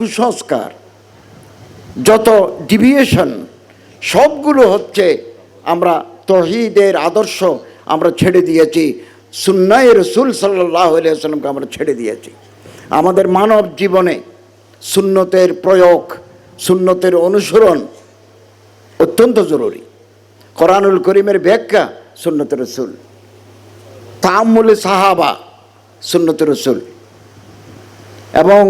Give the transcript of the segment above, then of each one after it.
কুসংস্কার, যত ডিভিয়েশন সবগুলো হচ্ছে আমরা তহিদের আদর্শ আমরা ছেড়ে দিয়েছি। সুন্নায় রসুল সাল্লাহ সাল্লামকে আমরা ছেড়ে দিয়েছি। আমাদের মানব জীবনে সুন্নতের প্রয়োগ, সুন্নতের অনুসরণ অত্যন্ত জরুরি। কোরআনুল করিমের ব্যাখ্যা সুন্নত রসুল। তামুল সাহাবা সুন্নত রসুল। এবং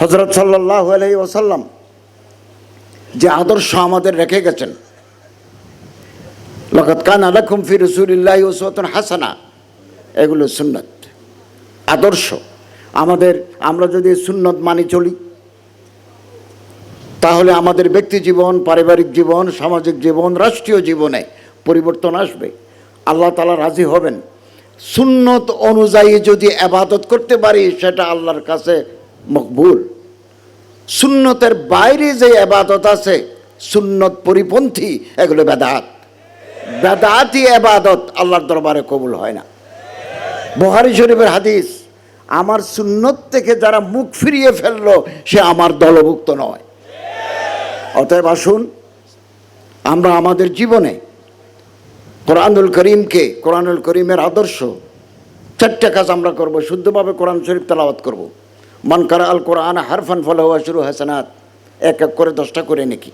হজরত সাল্লাহ আলাই ওসাল্লাম যে আদর্শ আমাদের রেখে গেছেন। লকত কান আলাকুম ফি রসুলিল্লাহ ওসওয়াতুন হাসানা। এগুলো সুন্নত। আদর্শ। আমাদের, আমরা যদি সুন্নত মানি চলি, তাহলে আমাদের ব্যক্তি জীবন, পারিবারিক জীবন, সামাজিক জীবন, রাষ্ট্রীয় জীবনে পরিবর্তন আসবে। আল্লাহ তালা রাজি হবেন। সুন্নত অনুযায়ী যদি আবাদত করতে পারি, সেটা আল্লাহর কাছে মকবুল। সুন্নতের বাইরে যে আবাদত আছে, সুন্নত পরিপন্থী, এগুলো বেদাত। বেদাতি আবাদত আল্লাহর দরবারে কবুল হয় না। বহারি শরীফের হাদিস, আমার সুন্নত থেকে যারা মুখ ফিরিয়ে ফেলল, সে আমার দলভুক্ত নয়। অতএব আসুন, আমরা আমাদের জীবনে কোরআনুল করিমকে, কোরআনুল করিমের আদর্শ, চারটে কাজ আমরা করব, শুদ্ধভাবে কোরআন শরীফ তেলাওয়াত করব। মান কারা আল কোরআন হারফান ফলাহুয়া শুরু হাসানাত। এক এক করে দশটা করে নাকি।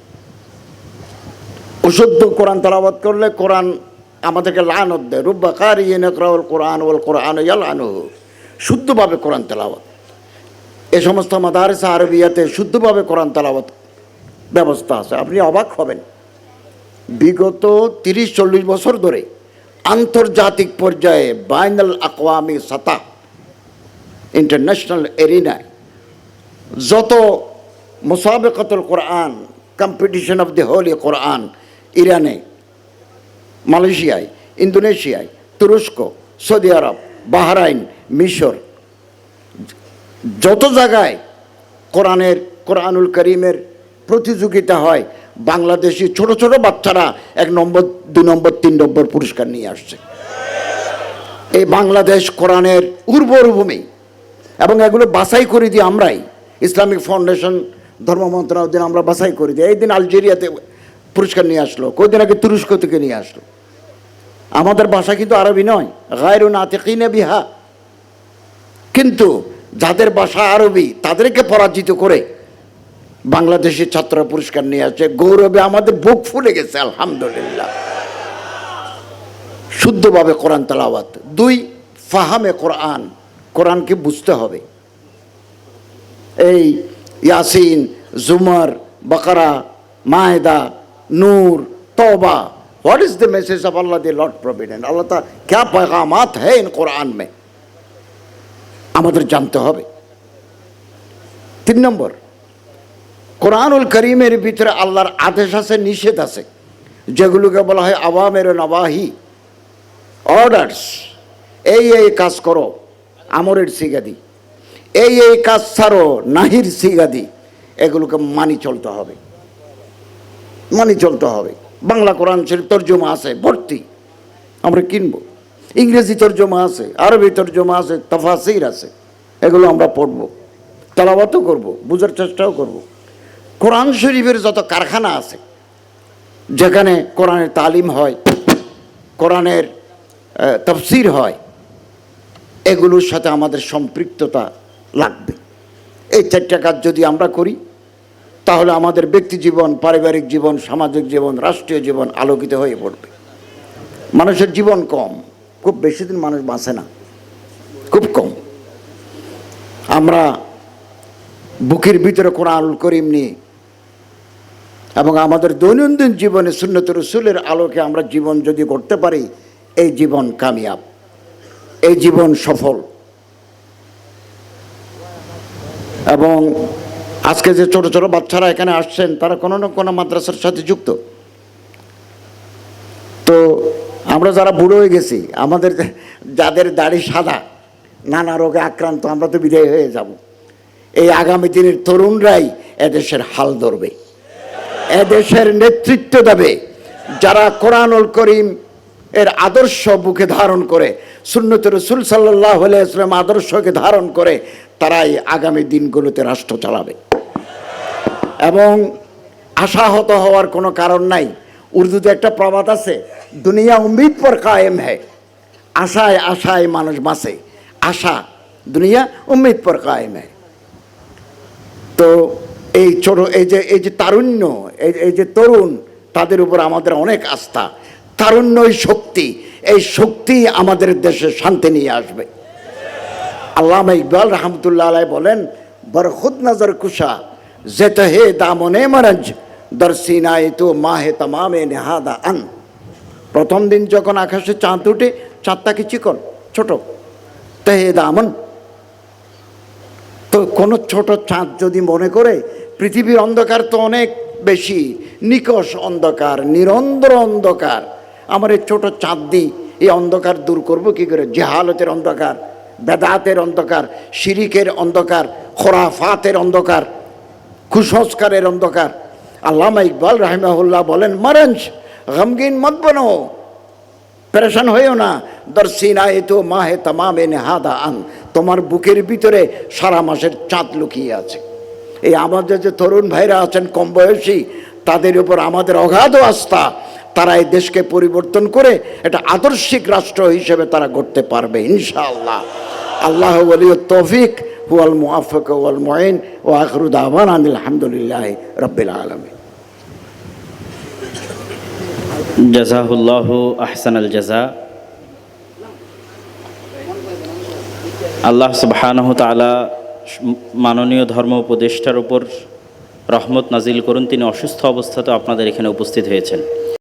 অশুদ্ধ কোরআন তেলাওয়াত করলে কোরআন আমাদেরকে লানত দেয়। রুব্বা কার ইয়ে নকরাউল কোরআন ওল কোরআন ইয়াল আনু শুদ্ধভাবে কোরআন তেলাওয়াত। এ সমস্ত মাদারেসা আরবিয়াতে শুদ্ধভাবে কোরআন তেলাওয়াত ব্যবস্থা আছে। আপনি অবাক হবেন। বিগত তিরিশ চল্লিশ বছর ধরে আন্তর্জাতিক পর্যায়ে বাইনাল আকওয়ামি সাতা ইন্টারন্যাশনাল এরিনায় যত মোসাবেকতুল Quran competition of the holy Quran, ইরানে, মালয়েশিয়ায়, ইন্দোনেশিয়ায়, তুরস্ক, সৌদি আরব, বাহরাইন, মিশর, যত জায়গায় কোরআনের, কোরআনুল করিমের প্রতিযোগিতা হয়, বাংলাদেশি ছোট ছোট বাচ্চারা এক নম্বর দু নম্বর, তিন নম্বর পুরস্কার নিয়ে আসছে। এই বাংলাদেশ কোরআনের উর্বর ভূমি এবং এগুলো বাছাই করে দিই আমরাই। ইসলামিক ফাউন্ডেশন, ধর্ম মন্ত্রণালয় দিন আমরা বাছাই করে দিই। এই দিন আলজেরিয়াতে পুরস্কার নিয়ে আসলো কদিন আগে তুরস্ক থেকে নিয়ে আসলো। আমাদের ভাষা কিন্তু আরবি নয়, গায়ের নাতিকিনে বিহা। কিন্তু যাদের ভাষা আরবি, তাদেরকে পরাজিত করে বাংলাদেশের ছাত্র পুরস্কার নিয়ে আসছে। গৌরবে আমাদের বুক ফুলে গেছে, আলহামদুলিল্লাহ। শুদ্ধভাবে কোরআন তালাওয়াত। দুই, ফাহামে কোরআন। কোরআনকে বুঝতে হবে এই ইয়াসিন জুমার বাকারা মায়দা নূর तौबा what is the message of Allah the lord provident Allah ता क्या पैगामात है इन कुरान में আমাদের জানতে হবে তিন নম্বর কোরআনুল করিমের ভিতরে আল্লাহর আদেশ আছে নিষেধ আছে যেগুলোকে বলা হয় আওয়ামের নবাহি অর্ডারস এই এই কাজ করো আমরের সিগাদি। এই এই কাজ ছাড়ো, নাহির সিগাদি। এগুলোকে মানি চলতে হবে। মানি চলতে হবে। বাংলা কোরআন শরীফ তর্জমা আছে, ভর্তি। আমরা কিনবো। ইংরেজি তর্জমা আছে, আরবি তর্জমা আছে, তফাসির আছে। এগুলো আমরা পড়ব। তালাবাতও করব, বুঝার চেষ্টাও করব। কোরআন শরীফের যত কারখানা আছে, যেখানে কোরআনের তালিম হয়, কোরআনের তফসির হয় এগুলোর সাথে আমাদের সম্পৃক্ততা লাগবে। এই চারটা কাজ যদি আমরা করি, তাহলে আমাদের ব্যক্তি জীবন, পারিবারিক জীবন, সামাজিক জীবন, রাষ্ট্রীয় জীবন আলোকিত হয়ে পড়বে। মানুষের জীবন কম। খুব বেশি দিন মানুষ বাঁচে না। খুব কম। আমরা বুকের ভিতরে কোরআনুল করিম নিয়ে এবং আমাদের দৈনন্দিন জীবনে সুন্নত রসুলের আলোকে আমরা জীবন যদি করতে পারি, এই জীবন কামিয়াব। এই জীবন সফল। এবং আজকে যে ছোট ছোট বাচ্চারা এখানে আসছেন, তারা কোনো না কোনো মাদ্রাসার সাথে যুক্ত। তো আমরা যারা বুড়ো হয়ে গেছি, আমাদের যাদের দাড়ি সাদা, নানা রোগে আক্রান্ত, আমরা তো বিদায় হয়ে যাব। এই আগামী দিনের তরুণরাই এদেশের হাল ধরবে। এদেশের নেতৃত্ব দেবে। যারা কোরআনুল করিম এর আদর্শ বুকে ধারণ করে, সুন্নত রসুল সাল্লাহ ইসলাম আদর্শকে ধারণ করে, তারাই আগামী দিনগুলোতে রাষ্ট্র চালাবে। এবং আশাহত হওয়ার কোনো কারণ নাই। উর্দুতে একটা প্রবাদ আছে, দুনিয়া উম্মিদ পর কায়েম হ্যায় আশায় আশায় মানুষ বাঁচে, আশা দুনিয়া উম্মিদ পর কায়েম হ্যায় তো এই ছোট, এই যে এই যে তারুণ্য এই যে তরুণ, তাদের উপর আমাদের অনেক আস্থা। তারুণ্যই শক্তি। এই শক্তি আমাদের দেশে শান্তি নিয়ে আসবে। আল্লামা ইকবাল রহমতুল্লাহ আলাই বলেন, বরখুদ নজর কুশা, যেত হে দামনে মরজ দর্শিনায় তো মাহে তমামে নেহাদা আন। প্রথম দিন যখন আকাশে চাঁদ উঠে, চাঁদটা কি চিকন? ছোট। তেহে দামন, তো কোনো ছোট চাঁদ যদি মনে করে, পৃথিবীর অন্ধকার তো অনেক বেশি, নিকষ অন্ধকার, নিরন্তর অন্ধকার। আমার এই ছোটো চাঁদ দিই এই অন্ধকার দূর করব কি করে? জেহালতের অন্ধকার, বেদাতের অন্ধকার, শিরিকের অন্ধকার, খোরাফাতের অন্ধকার, কুসংস্কারের অন্ধকার। আল্লামা ইকবাল রাহিমাহুল্লাহ বলেন, মারেঞ্জ, গমগিন মত বনো। পেরেশান হয়েও না। দর্শিনায় তো মা মাহে তামামে নেহাদা আন। তোমার বুকের ভিতরে সারা মাসের চাঁদ লুকিয়ে আছে। এই আমাদের যে তরুণ ভাইরা আছেন কম বয়সী, তাদের উপর আমাদের অগাধ আস্থা। তারা এই দেশকে পরিবর্তন করে এটা আদর্শিক রাষ্ট্র হিসেবে তারা করতে পারবে, ইনশাআল্লাহ। আল্লাহ বলি তৌফিক, হুয়াল মুআফিক ওয়াল মুইন ও আখরু দাওয়ান আলহামদুলিল্লাহ রব্বিল আলামিন। জাজাহুল্লাহ আহসান আল জাজা আল্লাহ সুবহানাহু তাআলা মাননীয় ধর্ম উপদেষ্টার উপর রহমত নাজিল করুন, তিনি অসুস্থ অবস্থাতে আপনাদের এখানে উপস্থিত হয়েছেন।